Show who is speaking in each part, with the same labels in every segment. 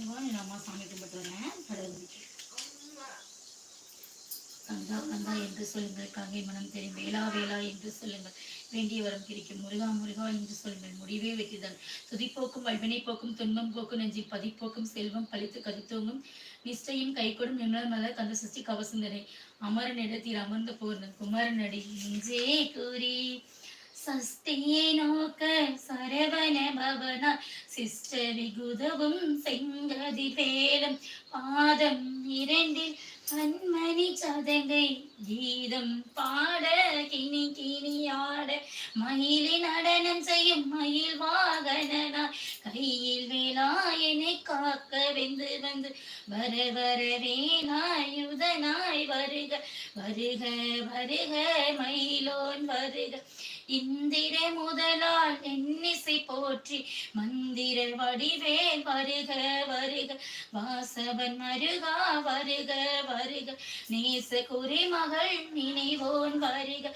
Speaker 1: தங்கம் எங்கள் அம்மா சாமி கும்பிட்டு வரேன். கடவுள் கந்தா கந்தா என்று சொல்லுங்கள். கங்கை மனம் தெரியும். வேளா வேளா என்று சொல்லுங்கள். வேண்டிய வரம் கிடைக்கும். முருகா முருகா என்று சொல்லுங்கள். முடிவே வெற்றிதான். துதிப்போக்கும் வல்வினை போக்கும் துன்பம் போக்கும் நெஞ்சில் பதிப்போக்கும் செல்வம் பழித்து கதித்தோங்கும் நிஷ்டையும் கைகொடும் நிமிடம் மலர் கந்த சஷ்டி கவசந்தனை அமரன் இடத்தில் அமர்ந்த போர்ந்தன் குமரன் அடி நெஞ்சே கூறி സസ്തീനോക്ക സരവന ഭവന സിസ്റ്റ വികുതവും സിംഗതി പേലും பாதம் இரண்டில் கண்மணி சதங்கை கீதம் பாட கிணி கிணி ஆட மயிலி நடனம் செய்யும் மயில் வாகனனா கையில் வேலாயனை காக்க வெந்து வந்து வர வர வேலாயுதனாய் வருக வருக வருக மயிலோன் வருக. இந்திர முதலால் என்னிசை போற்றி மந்திர வடிவே வருக வருக. வாசவன் மருகா வருக வருக. நேச குறிமகள் நினைவோன் வருக.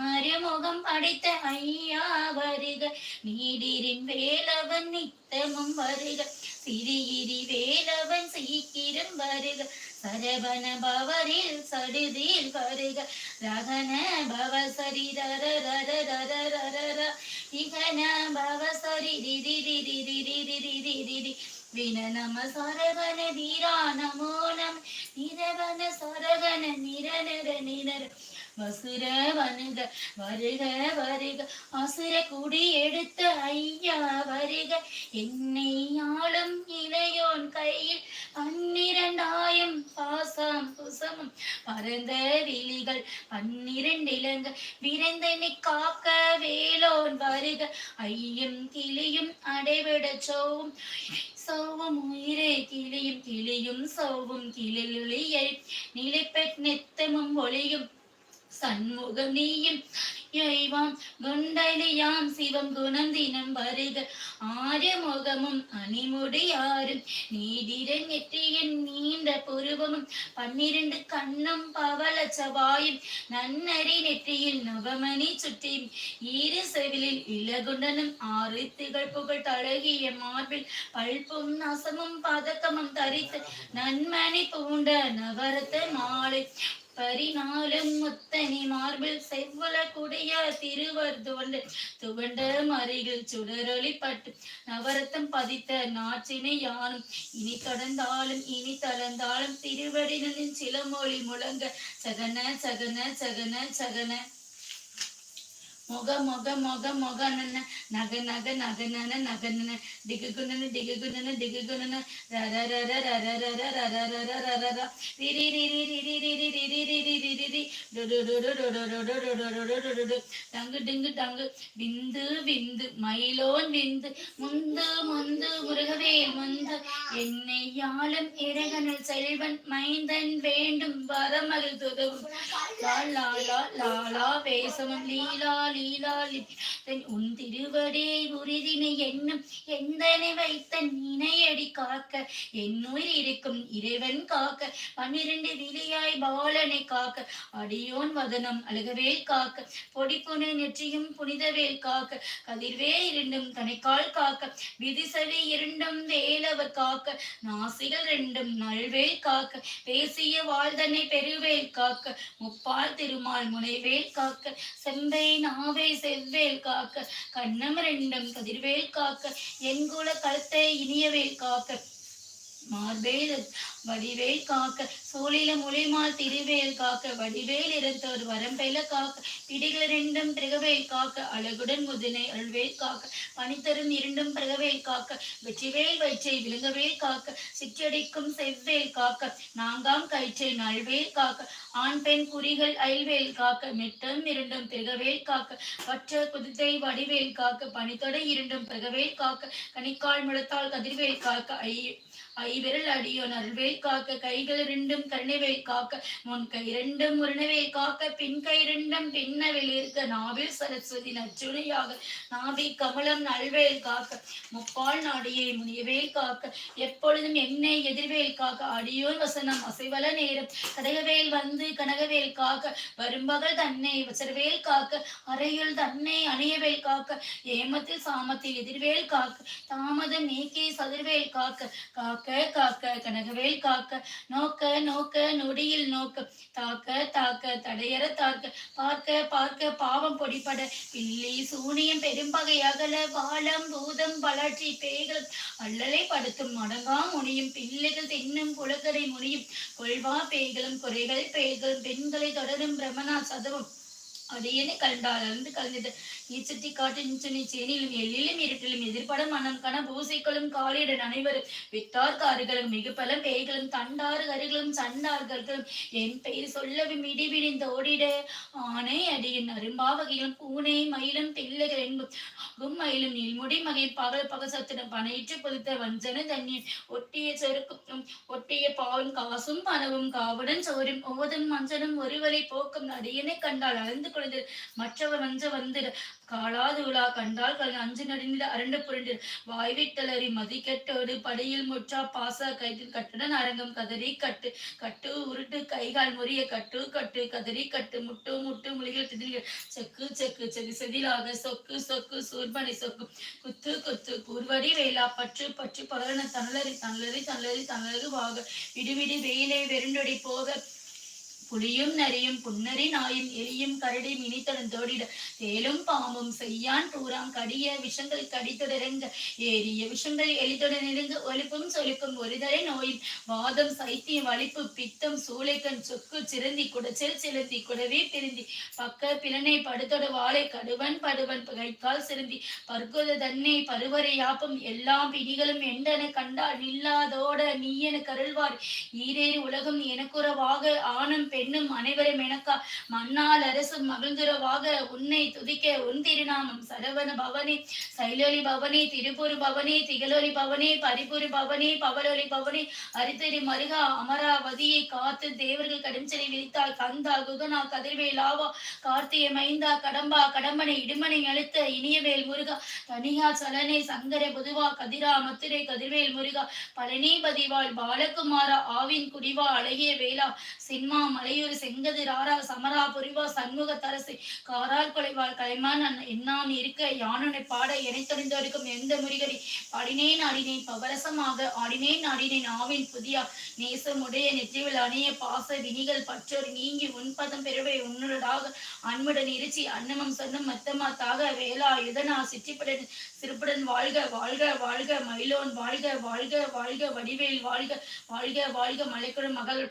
Speaker 1: ஆரியமுகம் படைத்த ஐயா வருக. நீடிரின் வேலவன் நித்தமும் வருக. சிறியிரி வேலவன் சீக்கிரம் வருக. சரவண பவரில் சடுதில் வருக. ரகன பவ சரி ரர ரர ரர ரர ர இகன பவ சரி ரிரி ரிரி ரிரி ரிரி ரிரி విన నమ సొరగన ధీరా నమో నమ నిరవన సొరగన నిరనర నిరర வசுர வனுக வருக வருக அசுர குடி எடுத்த ஐயா வருக. என்னை ஆளும் இளையோன் கையில் பன்னிரண்டாயம் பாசம் பரந்த விழிகள் பன்னிரண்டிலங்க விரைந்தனை காக்க வேலோன் வருக. ஐயும் கிளியும் அடைவிடச் சோவும் சோவும் உயிரே கிளியும் கிளியும் சோவும் கிளியை நிலைப்பெற் நித்தமும் ஒளியும் சண்முகம் நீயும் இறைவாம் குண்டலியாம் சிவம் குணம் தினம் வருக. ஆறுமுகமும் அணிமுடியாரும் நீதிரன் நெற்றியின் நீண்ட புருவமும் பன்னிரண்டு கண்ணும் பவள சவாயும். நன்னறி நெற்றியில் நவமணி சுற்றி ஈரு செவிலில் இளகுண்டனும் ஆறு திகழ் புகழ் தழகிய மார்பில் பல்பும் நசமும் பதக்கமும் தரித்து நன்மணி பூண்ட நவரத்த மாலை. பரிநாளும் முத்தனி மார்பில் செவ்வள குடைய திருவர் துவண்டு. துவண்ட மறிகள் சுடரொளி பட்டு நவரத்தம் பதித்த நாச்சினை யானும். இனி தொடர்ந்தாலும் இனி தளர்ந்தாலும் திருவடினின் சிலமொழி முழங்க. சகன சகன சகன சகன. மொக மொக மொக மொக நன நக நக நக நன நக நன டிகு குணன டிகு குணன டிகு குணன ரர ரர ரர ரர ரர ரர ரர ர ரிரி ரிரி ரிரி ரிரி ரிரி ரிரி ரிரி ரி டொடு டொடு டொடு டொடு டொடு டொடு டொடு டங்கு டிங்கு டங்கு விந்து விந்து மயிலோன் விந்து முந்து முந்து முருகவேல் முந்து என்னை யாழும் இறைகனில் செல்வன் மைந்தன் வேண்டும் வரமகிழ் துதவும் லா லா வேசமும் லீலா லீலா உன் திருவடே உறுதினை என்னும் எந்தனை வைத்த நினையடி காக்க? என் இருக்கும் இறைவன் காக்க. பன்னிரண்டு விழியாய் பாலனை காக்க. அடியோன் வதனம் அழகவேல் காக்க. பொடிப்புனை நெற்றியும் புனிதவேல் காக்க. கதிர்வேல் இரண்டும் கணைக்கால் காக்க. விதிசவி இரண்டும் வேலவர் காக்க. நாசிகள் ரெண்டும் நல்வேல் காக்க. பேசிய வாழ்தனை பெருவேல் காக்க. முப்பால் திருமால் முனைவேல் காக்க. செம்பை நாவை செவ்வேல் காக்க கண்ணம் ரெண்டும் கதிர்வேல் காக்க என் குல கழுத்தை இனியவேல் காக்க. மார்பேல் வடிவேல் காக்க சோழில முளைமால் திருவேல் காக்க வடிவேல் இருந்தோர் வரம்பெல காக்க பிடிகள் இரண்டும் பிரகவேல் காக்க அழகுடன் முதினை அழ்வேல் காக்க பனித்தரும் இரண்டும் பிரகவேல் காக்க வெற்றிவேல் வயிற்றை விழுங்கவேல் காக்க சிற்றடிக்கும் செவ்வேல் காக்க நாங்காம் கயிற்றை நல்வேல் காக்க ஆண் பெண் குறிகள் அயல்வேல் காக்க மெட்டம் இரண்டும் பிரகவேல் காக்க பற்ற குதித்தை வடிவேல் காக்க பனித்தொடை இரண்டும் பிரகவேல் காக்க கனிக்கால் முழத்தால் கதிர்வேல் காக்க ஐ ஐவிரல் அடியோ நல்வேல் காக்க கைகள் இரண்டும் கருணைவேல் காக்க முன் கை இரண்டும் முருணவேல் காக்க பின் கை இரண்டும் பின்னவில் இருக்க நாவில் சரஸ்வதி நச்சுணையாக நாவி கமலம் நல்வேல் காக்க முப்பால் நாடியை முனியவேல் காக்க எப்பொழுதும் என்னை எதிர்வேல் காக்க அடியோன் வசனம் அசைவல நேரம் கதகவேல் வந்து கனகவேல் காக்க வரும்பகல் தன்னை வசர்வேல் காக்க அறையுள் தன்னை அணியவேல் காக்க ஏமத்தில் சாமத்தில் எதிர்வேல் காக்க தாமதம் நீக்கி சதிர்வேல் காக்க காக்க காக்க காக்க கனகவேல் காக்க நோக்க நோக்க நொடியில் நோக்க தாக்க தாக்க தடையற தாக்க பார்க்க பார்க்க பாவம் பொடிப்பட பில்லி சூனியம் பெரும்பகை அகல பாலம் பூதம் வளர்ச்சி பேய்கள் அல்லலை படுத்தும் மடங்கா முனியும் பிள்ளைகள் தின்னும் குளக்கரை முனியும் கொள்வா பேய்களும் குறைகள் பேய்களும் பெண்களை தொடரும் பிரமணா சதவம் அடியனை கண்டால் அருந்து கலந்தது. இச்சட்டி காட்டின் சேனிலும் எல்லிலும் இருட்டிலும் எதிர்பட மனம் கன பூசைகளும் காலியுடன் அனைவரும் வித்தார் காறுகளும் மிகுபலம் பேய்களும் தண்டாறு அருகலும் சண்டார்களும் என் பெயர் சொல்லவும் இடிவிடிந்த ஓடிட ஆனை அடியின் அரும்பாவகையிலும் பூனை மயிலும் பிள்ளைகள் என்பும் மயிலும் நீள்முடி மகை பகல் பகசத்திடம் பனையிற்று பொதுத்த வஞ்சன தண்ணீர் ஒட்டிய செருக்கும் ஒட்டிய பாவும் காசும் பணவும் காவுடன் சோறும் ஓதும் மஞ்சனும் ஒருவரை போக்கும் அடியனை கண்டால் அழந்து கொண்டு மற்றவர் வஞ்ச வந்து காளாது விழா கண்டால் கல் அஞ்சு நடிந்த அரண்டு புரண்டு வாய்விட்டலறி மதிக்கெட்டோடு படையில் முற்றா பாச கைத்தில் கட்டுடன் அரங்கம் கதறி கட்டு. கட்டு உருட்டு கைகால் முறிய கட்டு கட்டு கதறி கட்டு. முட்டு முட்டு முளிகள் திதிர்கள் செக்கு செக்கு செதி செதிலாக சொக்கு சொக்கு சூர்பனை சொக்கு. குத்து குத்து கூர்வடி வேலா பற்று பற்று பகலன தனலறி தனலறி தனலறி தனலறி வாக. விடுவிடு வெயிலே வெருண்டொடி போக. புலியும் நரியும் புன்னரி நாயும் எலியும் கரடியும் இனித்தடன் தோடிட தேலும் பாம்பும் செய்யான் தூராம் கடிய விஷங்கள் கடித்தொடரங்க. ஏறிய விஷங்கள் எலித்துடன் இருந்து ஒலிப்பும் சொலிப்பும் ஒருதரை நோயும். வாதம் சைத்தியம் வலிப்பு பித்தம் சூளைக்கண் சொக்கு சிறந்தி குடச்சல் சிலந்தி குடவே பிரிந்தி. பக்க பிளனை படுத்தோட வாழை கடுவன் படுவன் கைக்கால் சிறந்தி. பர்குத தன்னை பருவரை யாப்பும் எல்லாம் பிடிகளும் எண்டன கண்டால் நில்லாதோட நீ என கருள்வார். ஈரேறு உலகம் எனக்குறவாக ஆனம் பெண் பெண்ணும் அனைவரும் எனக்கா மன்னால் அரசு மகிழ்ந்துறவாக உன்னை துதிக்க உன் திருநாமம் சரவண பவனே சைலொலி பவனே திருப்பூர் பவனே திகழொலி பவனே பரிபுரி பவனே பவலொலி பவனே. அரித்தறி மருகா அமராவதியை காத்து தேவர்கள் கடுஞ்சலை விரித்தால் கந்தா குகனா கதிர்வேலாவா கார்த்திகை மைந்தா கடம்பா கடம்பனை இடுமனை அழுத்த இனியவேல் முருகா. தனியா சலனை சங்கர புதுவா கதிரா மத்துரை கதிர்வேல் முருகா. பழனி பதிவாள் பாலகுமாரா ஆவின் குடிவா அழகிய வேளா. சின்மா மலை மலையூர் செங்கதிர் ஆரா சமரா புரிவா சண்முக தரசு. காரால் கொலைவாள் கலைமான் என்னான் இருக்க யானுனை பாட இணைத்தொழிந்தோருக்கும் எந்த முறிகடி? பாடினேன் ஆடினேன் பவரசமாக. ஆடினேன் ஆடினேன் ஆவின் புதியா. நேசமுடைய நெற்றிவில் அணைய பாச வினிகள் பற்றோர் நீங்கி உன்பதம் பெருவை உன்னுடதாக அன்புடன் இருச்சி அன்னமம் சொன்னம் மத்தமா தாக. வேளா யுதனா சிற்றிப்புடன் சிறுப்புடன் வாழ்க வாழ்க வாழ்க மயிலோன் வாழ்க வாழ்க வாழ்க வடிவேல் வாழ்க வாழ்க வாழ்க மலைக்குழு மகள்.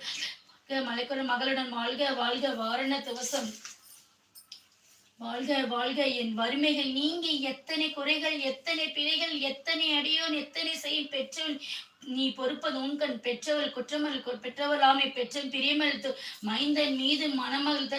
Speaker 1: மலைக்குற மகளுடன் வாழ்க வாழ்க வாரண துவசம். வாழ்க வாழ்க என் வறுமைகள் நீங்கி எத்தனை குறைகள் எத்தனை பிழைகள் எத்தனை அடியோன் எத்தனை செய் பெற்றோன் நீ பொறுப்பது உன்கண் பெற்றவள் குற்றமல் பெற்றவராமை பெற்றன் பிரியமளித்து மைந்தன் மீது மணமகள்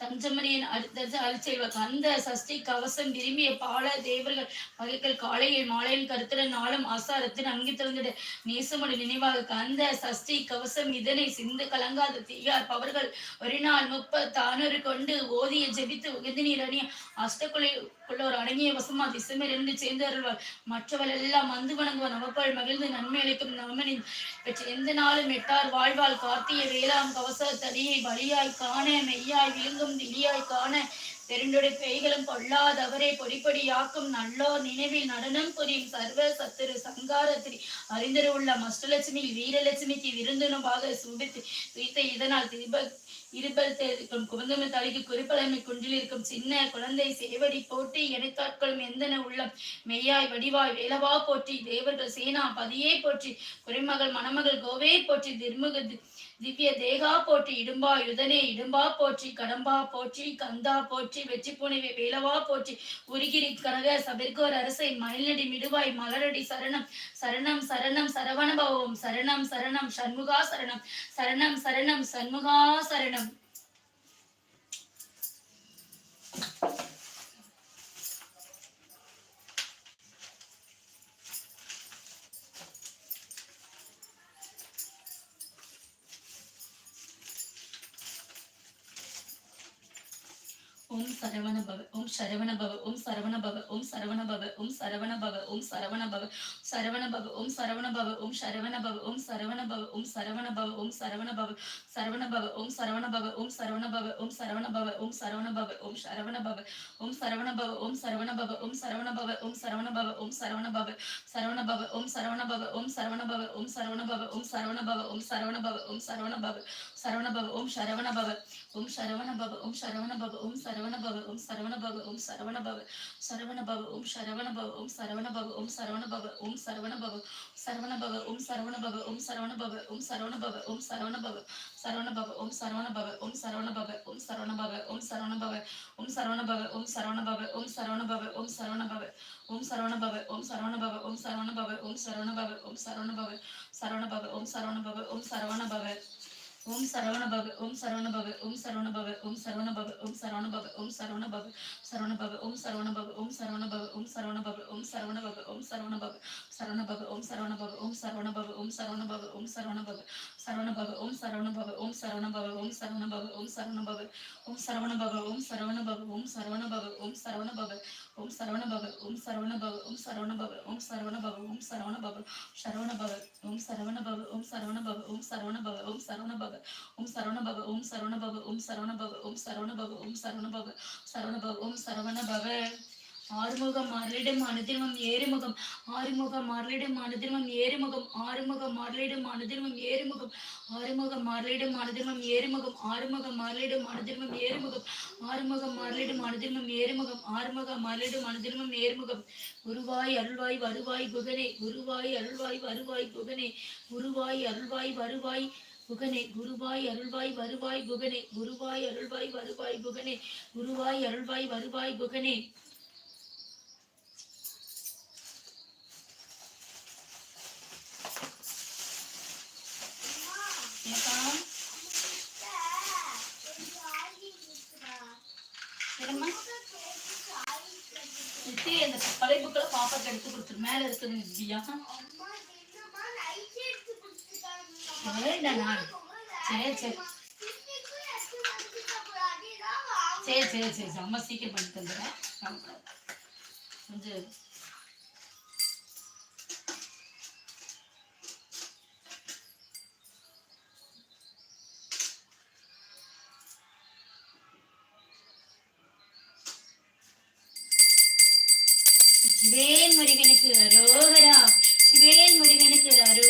Speaker 1: தஞ்ச அடுத்தது அரிசெல்வ அந்த சஷ்டி கவசம் விரும்பிய பால தேவர்கள் வகைகள் காலையில் மாலையில் கருத்துடன் நாளும் ஆசாரத்தின் அங்கி திறந்துட நேசமுடி நினைவாக அந்த சஷ்டி கவசம் இதனை சிந்து கலங்காத தீயார் பவர்கள் ஒரு நாள் முப்பத்தானூறு கொண்டு ஓதிய ஜெபித்து உகந்து நீர் அணிய அஷ்டக்குலை உள்ளோர் அடங்கிய வசமா திசைமேல் இருந்து சேர்ந்து அருள்வார் மற்றவள் எல்லாம் மந்து வணங்குவார். நவப்பாள் மகிழ்ந்து நன்மை அளிக்கும் நமனின் எந்த நாளும் எட்டார் வாழ்வாள் கார்த்திய வேளாம் கவச தடியை பலியாய் காண மெய்யாய் விழுங்கும் திடியாய் காண பெருண்டொடை பெய்களும் பொல்லாதவரை பொடிப்பொடியாக்கும் நல்லோர் நினைவில் நடனம் புரியும் சர்வ சத்துரு சங்காரத்திரி. அறிந்தரு உள்ள மஷ்டலட்சுமி வீரலட்சுமிக்கு விருந்தினமாக சுபித்து துய்த்த இதனால் திருப இருபல் தேர்க்கும் குமந்தம தலைக்கு குறிப்பலமை குன்றில் இருக்கும் சின்ன குழந்தை சேவடி போட்டி எனக்காட்களும் எந்தன உள்ளம்? மெய்யாய் வடிவாய் வேலவா போற்றி தேவர்கள் சேனா பதியே போற்றி குறைமகள் மணமகள் கோவே போற்றி திருமுக திவ்ய தேகா போற்றி இடும்பா யுதனே இடும்பா போற்றி கடம்பா போற்றி கந்தா போற்றி வெற்றி புனைவை வேலவா போற்றி உருகிரி கனக சபிர்கோர் அரசை மயிலடி மிடுவாய் மலரடி சரணம். சரணம் சரணம் சரவணபவம் சரணம் சரணம் சண்முகா சரணம். சரணம் சரணம் சண்முகா சரணம். ஓம் சரவண பவ ஓம் சரவண பவ ஓம் சரவண பவ ஓம் சரவண பவ ஓம் சரவண பவ ஓம் சரவண பவ சரவண பவ ஓம் சரவண பவ ஓம் சரவண பவ ஓம் சரவண பவ ஓம் சரவண பவ ஓம் சரவண பவ சரவண பவ ஓம் சரவண பவ ஓம் சரவண பவ ஓம் சரவண பவ ஓம் சரவண பவ ஓம் சரவண பவ ஓம் சரவண பவ ஓம் சரவண பவ ஓம் சரவண பவ ஓம் சரவண பவ ஓம் சரவண பவ சரவண பவ ஓம் சரவண பவ ஓம் சரவண பவ ஓம் சரவண பவ ஓம் சரவண பவ ஓம் சரவண பவ ஓம் சரவண பவ ஓம் சரவண பவ சரவணபவ ஓம் சரவணபவ ஓம் சரவணபவ ஓம் சரவணபவ ஓம் சரவணபவ ஓம் சரவணபவ ஓம் சரவணபவ சரவணபவ ஓம் சரவணபவ ஓம் சரவணபவ ஓம் சரவணபவ ஓம் சரவணபவ சரவணபவ சரவண பவ ஓம் சரவணபவ ஓம் சரவணபவ ஓம் சரவணபவ ஓம் சரவணபவ ஓம் சரவணபவ ஓம் சரவணபவ ஓம் சரவணபவ ஓம் சரவணபவ ஓம் சரவணபவ ஓம் சரவணபவ ஓம் சரவணபவ ஓம் சரவணபவ ஓம் சரவணபவ ஓம் சரவணபவ ஓம் சரவணபவ ஓம் சரவணபவ ஓம் சரவணபவ ஓம் சரவணபவ ஓம் சரவணபவ ஓம் சரவண பவ ஓம் சரவண பவ ஓம் சரவண பவ ஓம் சரவண பவ ஓம் சரவண பவ ஓம் சரவண பவ சரவண பவ ஓம் சரவண பவ ஓம் சரவண பவ ஓம் சரவண பவ ஓம் சரவண பவ ஓம் சரவண பவ சரவண பவ ஓம் சரவண பவ ஓம் சரவண பவ ஓம் சரவண பவ ஓம் சரவண பவ சரவண பவ ஓம் சரவண பவ ஓம் சரவண பவ ஓம் சரவண பவ ஓம் சரவண பவ ஓம் சரவண பவ ஓம் சரவண பவ ஓம் சரவண பவ ஓம் சரவண பவ ஓம் சரவண பவ ஓம் சரவண பவ ஓம் சரவண பவ ஓம் சரவண பவ ஓம் சரவண பவ சரவண பவ ஓம் சரவண பவ ஓம் சரவண பவ ஓம் சரவண பவ ஓம் சரவண பவ ஓம் சரவண பவ ஓம் சரவண பவ ஓம் சரவண பவ ஓம் சரவண பவ ஓம் சரவண பவ சரவண பவ ஓம் சரவண பவ ஆறுமுகம் மாரலிடம் அனுதிர்மம் ஏறுமுகம் ஆறுமுகம் மாரலிடம் அனுதிர்மம் ஏறுமுகம் ஆறுமுகம் மாரலிடம் அனுதிர்மம் ஏறுமுகம் ஆறுமுகம் மாரலிடம் அனுதிர்மம் ஏறுமுகம் ஆறுமுகம் மாரலிடம் அனுதிர்மம் ஏறுமுகம் ஆறுமுகம் மாரலிடம் அனுதிர்மம் ஏறுமுகம் ஆறுமுகம் மாரலிடம் அனுதிர்மம் ஏறுமுகம் குருவாய் அருள்வாய் வருவாய் குகனே குருவாய் அருள்வாய் வருவாய் குகனே குருவாய் அருள்வாய் வருவாய் குகனே குருவாய் அருள்வாய் வருவாய் குகனே குருவாய் அருள்வாய் வருவாய் குகனே குருவாய் அருள்வாய் வருவாய் குகனே. ஏப்பா அந்த பாப்பாக்கு எடுத்து கொடுத்துரு. மேல இருக்குது நித்தியா வேண்டாண்ணா சரி சரி. சரி சரி சரி. சரி அம்மா சீக்கிரம் பண்ணி தந்துடுறேன். கவலைப்படாத. கொஞ்சம் சிவேல்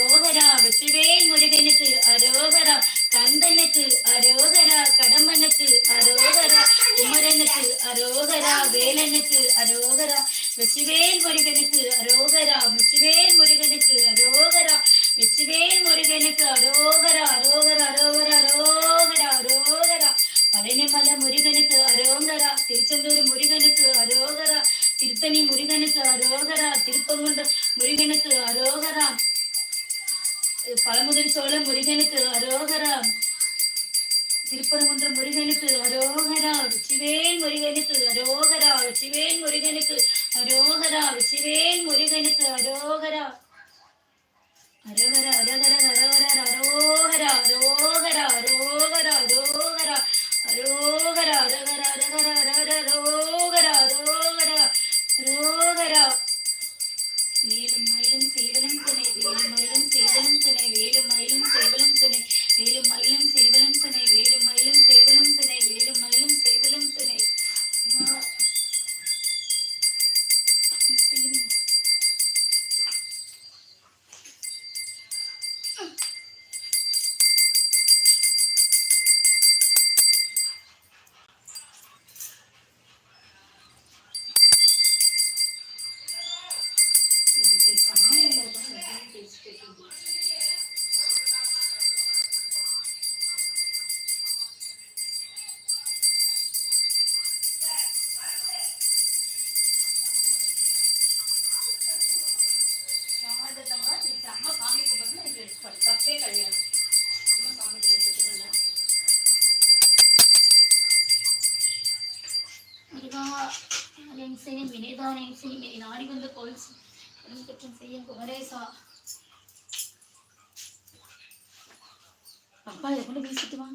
Speaker 1: அரோகரா வெற்றிவேல் முருகனுக்கு அரோகரா கந்தனுக்கு அரோகரா கடம்பனுக்கு அரோகரா குமரனுக்கு அரோகரா வேலனுக்கு அரோகரா விசுவேல் முருகனுக்கு அரோகரா விசுவேல் முருகனுக்கு அரோகரா விசுவேல் முருகனுக்கு அரோகரா அரோகரா அரோகரா அரோகரா அரோகரா. பழனிமல முருகனுக்கு அரோகரா திருச்செந்தூர் முருகனுக்கு அரோகரா திருத்தணி முருகனுக்கு அரோகரா திருப்பங்குன்ற முருகனுக்கு அரோகரா. பழமுதல் சோழ முருகனுக்கு அரோகரா திருப்பரங்குன்ற முருகனுக்கு அரோகரா வெற்றிவேல் முருகனுக்கு அரோகரா வெற்றிவேல் முருகனுக்கு அரோகரா வெற்றிவேல் முருகனுக்கு அரோகரா அரகர அரகர அரகர அரோகரா அரோகரா அரோகரா அரோகரா அரோகரா அரகர அரகர அரகர அரோகரா அரோகரா அரோகரா வேலும் மயிலும் சேவலும் துணை வேலும் மயிலும் 这边有一个。அப்பா இதை கொண்டு வீசிட்டு வா